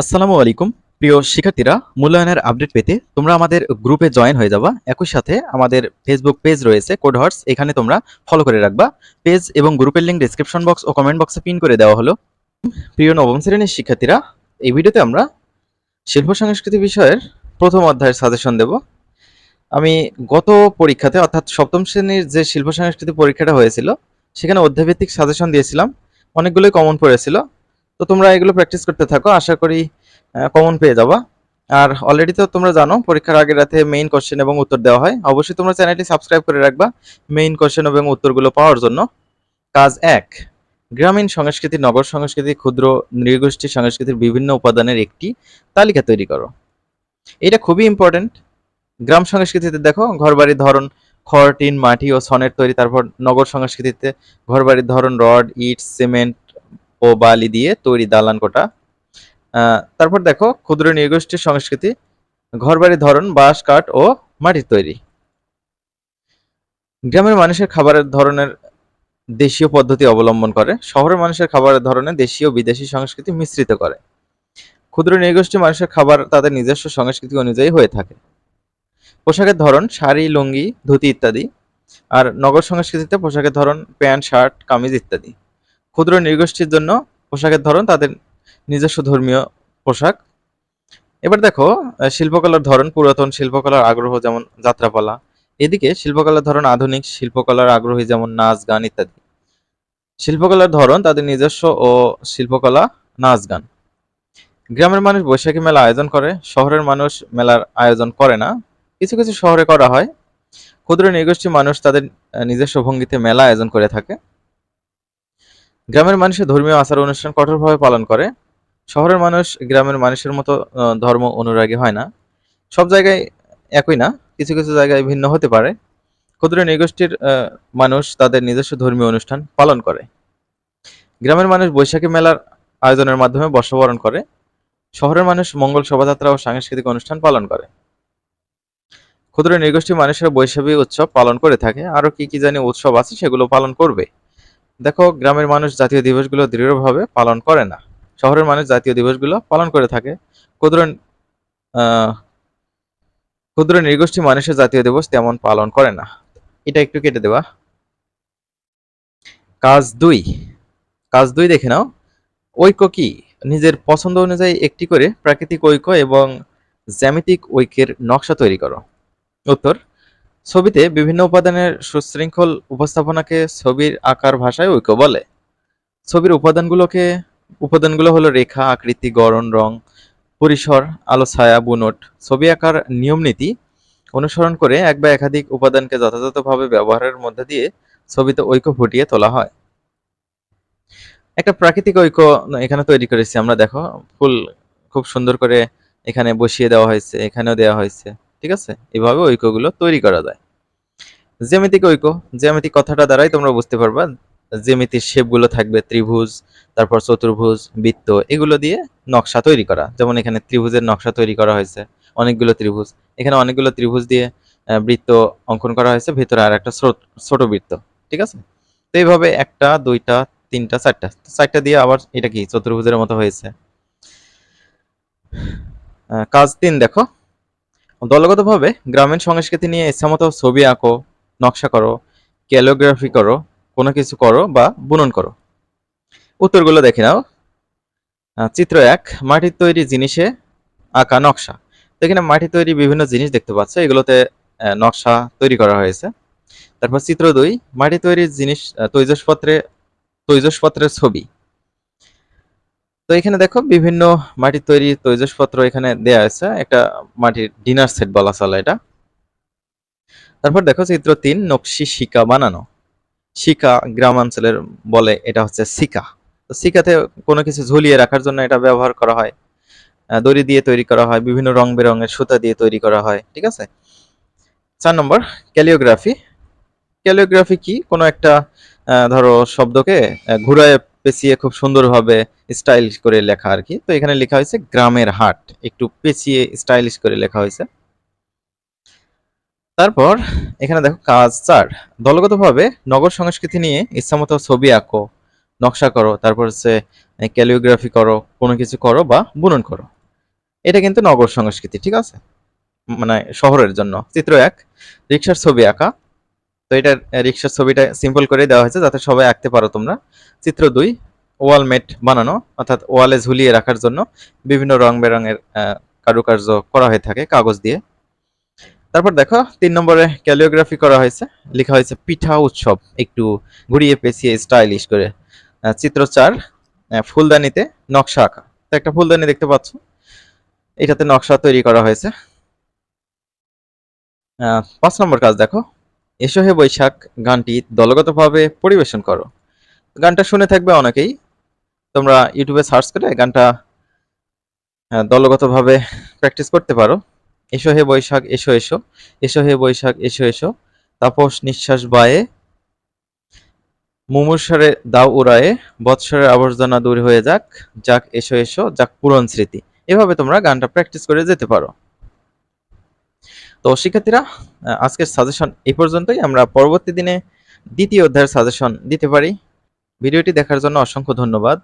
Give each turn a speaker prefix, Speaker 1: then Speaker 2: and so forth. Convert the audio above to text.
Speaker 1: আসসালামু আলাইকুম। প্রিয় শিক্ষার্থীরা, মূল্যায়নের আপডেট পেতে তোমরা আমাদের গ্রুপে জয়েন হয়ে যাবা। একই সাথে আমাদের ফেসবুক পেজ রয়েছে কোড হর্স এখানে তোমরা ফলো করে রাখবা। পেজ এবং গ্রুপের লিঙ্ক ডিসক্রিপশন বক্স ও কমেন্ট বক্সে পিন করে দেওয়া হলো। প্রিয় নবম শ্রেণির শিক্ষার্থীরা, এই ভিডিওতে আমরা শিল্প সংস্কৃতি বিষয়ের প্রথম অধ্যায়ের সাজেশন দেব। আমি গত পরীক্ষাতে, অর্থাৎ সপ্তম শ্রেণির যে শিল্প সংস্কৃতি পরীক্ষাটা হয়েছিল, সেখানে অধ্যায়ভিত্তিক সাজেশন দিয়েছিলাম। অনেকগুলোই কমন পড়েছিল। তো তোমরা এগুলো প্র্যাকটিস করতে থাকো, আশা করি কমন পেয়ে যাবা। আর অলরেডি তো তোমরা জানো, পরীক্ষার আগের রাতে মেইন কোশ্চেন এবং উত্তর দেওয়া হয়। অবশ্যই তোমরা চ্যানেলটি সাবস্ক্রাইব করে রাখবা মেইন কোশ্চেন এবং উত্তরগুলো পাওয়ার জন্য। কাজ এক, গ্রামীণ সংস্কৃতি, নগর সংস্কৃতি, ক্ষুদ্র নৃগোষ্ঠী সংস্কৃতির বিভিন্ন উপাদানের একটি তালিকা তৈরি করো। এটা খুবই ইম্পর্টেন্ট গ্রাম সংস্কৃতিতে দেখো, ঘরবাড়ির ধরন খড়, টিন, মাটি ও সনের তৈরি, তারপর নগর সংস্কৃতিতে ঘরবাড়ির ধরন রড, ইট, সিমেন্ট ও বালি দিয়ে তৈরি দালান কোটা। তারপর দেখো, ক্ষুদ্র নৃগোষ্ঠীর সংস্কৃতি ঘরবাড়ির ধরন, বাঁশ, কাঠ ও মাটির তৈরি। গ্রামের মানুষের খাবারের ধরনের দেশীয় পদ্ধতি অবলম্বন করে, শহরের মানুষের খাবারের ধরনে দেশীয় বিদেশি সংস্কৃতি মিশ্রিত করে। ক্ষুদ্র নৃগোষ্ঠী মানুষের খাবার তাদের নিজস্ব সংস্কৃতি অনুযায়ী হয়ে থাকে। পোশাকের ধরন, শাড়ি, লুঙ্গি, ধুতি ইত্যাদি, আর নগর সংস্কৃতিতে পোশাকের ধরন, প্যান্ট, শার্ট, কামিজ ইত্যাদি। ক্ষুদ্র নৃগোষ্ঠীর জন্য পোশাকের ধরন তাদের নিজস্ব ধর্মীয় পোশাক। এবার দেখো শিল্পকলার ধরন, পুরাতন শিল্পকলার আগ্রহ যেমন যাত্রাপালা, এদিকে শিল্পকলার ধরন আধুনিক, শিল্পকলার আগ্রহী যেমন নাচ, গান ইত্যাদি। শিল্পকলার ধরন তাদের নিজস্ব ও শিল্পকলা, নাচ, গান। গ্রামের মানুষ বৈশাখী মেলা আয়োজন করে, শহরের মানুষ মেলার আয়োজন করে না। কিছু কিছু শহরে করা হয়। ক্ষুদ্র নৃগোষ্ঠী মানুষ তাদের নিজস্ব ভঙ্গিতে মেলা আয়োজন করে থাকে। গ্রামের মানুষের ধর্মীয় আচার অনুষ্ঠান কঠোরভাবে পালন করে। শহরের মানুষ গ্রামের মানুষের মতো ধর্ম অনুরাগী হয় না। সব জায়গায় একই না, কিছু কিছু জায়গায় ভিন্ন হতে পারে। ক্ষুদ্র নৃগোষ্ঠীর মানুষ তাদের নিজস্ব ধর্মীয় অনুষ্ঠান পালন করে। গ্রামের মানুষ বৈশাখী মেলার আয়োজনের মাধ্যমে বর্ষবরণ করে। শহরের মানুষ মঙ্গল শোভাযাত্রা ও সাংস্কৃতিক অনুষ্ঠান পালন করে। ক্ষুদ্র নৃগোষ্ঠী মানুষের বৈশাখী উৎসব পালন করে থাকে। আরও কি কি জানি উৎসব আছে সেগুলো পালন করবে। দেখো, গ্রামের মানুষ জাতীয় দিবসগুলো দৃঢ়ভাবে পালন করে না। শহরের মানুষ জাতীয় দিবসগুলো পালন করে থাকে। ক্ষুদ্র ক্ষুদ্র নৃগোষ্ঠী মানুষের জাতীয় দিবস তেমন পালন করে না। এটা একটু কেটে দেওয়া। কাজ দুই। কাজ দুই দেখে নাও। ঐক্য কি? নিজের পছন্দ অনুযায়ী একটি করে প্রাকৃতিক ঐক্য এবং জ্যামিতিক ঐক্যের নকশা তৈরি করো। উত্তর ছবিতে বিভিন্ন উপাদানের সুশৃঙ্খল উপস্থাপনাকে ছবির আকার ভাষায় ঐক্য বলে। ছবির উপাদানগুলোকে, উপাদানগুলো হলো রেখা, আকৃতি, গড়ন, রং, পরিসর, আলো, ছায়া, বুনট। ছবি আঁকার নিয়ম নীতি অনুসরণ করে এক বা একাধিক উপাদানকে যথাযথভাবে ব্যবহারের মধ্যে দিয়ে ছবিতে ঐক্য ফুটিয়ে তোলা হয়। একটা প্রাকৃতিক ঐক্য এখানে তৈরি করেছি আমরা, দেখো। ফুল খুব সুন্দর করে এখানে বসিয়ে দেওয়া হয়েছে, এখানেও দেওয়া হয়েছে। ঠিক আছে? এভাবে ঐক্যগুলো তৈরি করা যায়। জ্যামিতিক ঐক্য, জ্যামিতিক কথাটা দ্বারাই তোমরা বুঝতে পারবা জ্যামিতির শেপগুলো থাকবে ত্রিভুজ, তারপর চতুর্ভুজ, বৃত্ত, এগুলো দিয়ে নকশা তৈরি করা। যেমন এখানে ত্রিভুজের নকশা তৈরি করা হয়েছে, অনেকগুলো ত্রিভুজ। এখানে অনেকগুলো ত্রিভুজ দিয়ে বৃত্ত অঙ্কন করা হয়েছে, ভেতরে আর একটা ছোট বৃত্ত, ঠিক আছে? তো এইভাবে একটা, দুইটা, তিনটা, চারটা চারটা দিয়ে আবার এটা কি, চতুর্ভুজের মতো হয়েছে। কাজ তিন দেখো। দলগতভাবে গ্রামীণ সংস্কৃতি নিয়ে ইচ্ছামতো ছবি আঁকো, নকশা করো ক্যালিওগ্রাফি করো, কোনো কিছু করো বা বুনন করো। উত্তরগুলো দেখে নাও। চিত্র এক মাটির তৈরি জিনিসে আঁকা নকশা। তো এখানে মাটির তৈরি বিভিন্ন জিনিস দেখতে পাচ্ছ, এগুলোতে নকশা তৈরি করা হয়েছে। তারপর চিত্র দুই, মাটি তৈরির জিনিস তৈজসপত্রে, তৈজসপত্রের ছবি। তো এখানে দেখো বিভিন্ন মাটির তৈরি তৈজসপত্র এখানে দেয়া আছে। একটা মাটির ডিনার সেট বলা চলে এটা। তারপর দেখো চিত্র তিন, নকশি শিকা বানানো। শিকা গ্রামাঞ্চলের বলে এটা হচ্ছে শিকা। তো শিকাতে কোনো কিছু ঝুলিয়ে রাখার জন্য এটা ব্যবহার করা হয়। দড়ি দিয়ে তৈরি করা হয়, বিভিন্ন রং বেরঙের সুতা দিয়ে তৈরি করা হয়, ঠিক আছে? চার নম্বর, ক্যালিওগ্রাফি। ক্যালিওগ্রাফি কি? কোনো একটা ধরো শব্দকে ঘুরায় পেঁচিয়ে খুব সুন্দরভাবে স্টাইলিশ করে লেখা আর কি তো এখানে লেখা হয়েছে গ্রামের হাট। একটু পেঁচিয়ে স্টাইলিশ করে লেখা হয়েছে। তারপর এখানে দেখো কাজ, চার। দলগতভাবে নগর সংস্কৃতি নিয়ে ইচ্ছামতো ছবি আঁকো, নকশা করো, তারপর হচ্ছে ক্যালিওগ্রাফি করো, কোনো কিছু করো বা বুনন করো। এটা কিন্তু নগর সংস্কৃতি, ঠিক আছে? মানে শহরের জন্য। চিত্র এক রিক্সার ছবি আঁকা তো এটা রিক্সার ছবিটা সিম্পল করে দেওয়া হয়েছে যাতে সবাই আঁকতে পারো তোমরা। চিত্র দুই, ওয়াল মেট বানানো, অর্থাৎ ওয়ালে ঝুলিয়ে রাখার জন্য বিভিন্ন রং বেরঙের কারুকার্য করা হয়ে থাকে কাগজ দিয়ে। তারপর দেখো, তিন নম্বরে ক্যালিওগ্রাফি করা হয়েছে। লেখা হয়েছে, পিঠা উৎসব একটু ঘুরিয়ে পেঁচিয়ে স্টাইলিশ করে। চিত্র চার ফুলদানিতে নকশা আঁকা। তো একটা ফুলদানি দেখতে পাচ্ছ? এটাতে নকশা তৈরি করা হয়েছে। পাঁচ নম্বর কাজ দেখো এসো হে বৈশাখ গানটি দলগতভাবে পরিবেশন করো। গানটা শুনে থাকবে অনেকেই। তোমরা ইউটিউবে সার্চ করে গানটা আহ, দলগতভাবে প্র্যাকটিস করতে পারো। এসো হে বৈশাখ এসো এসো। এসো হে বৈশাখ এসো এসো। তাপস নিঃশ্বাস বায়ে মুমূর্ষরে দাও উড়ায়ে বৎসরের আবর্জনা দূর হয়ে যাক। যাক এসো এসো যাক পুরন স্মৃতি। এভাবে তোমরা গানটা প্র্যাকটিস করে যেতে পারো। তো শিক্ষার্থীরা আজকের সাজেশন এই পর্যন্তই। আমরা পরবর্তী দিনে দ্বিতীয় অধ্যায়ের সাজেশন দিতে পারি। ভিডিওটি দেখার জন্য অসংখ্য ধন্যবাদ।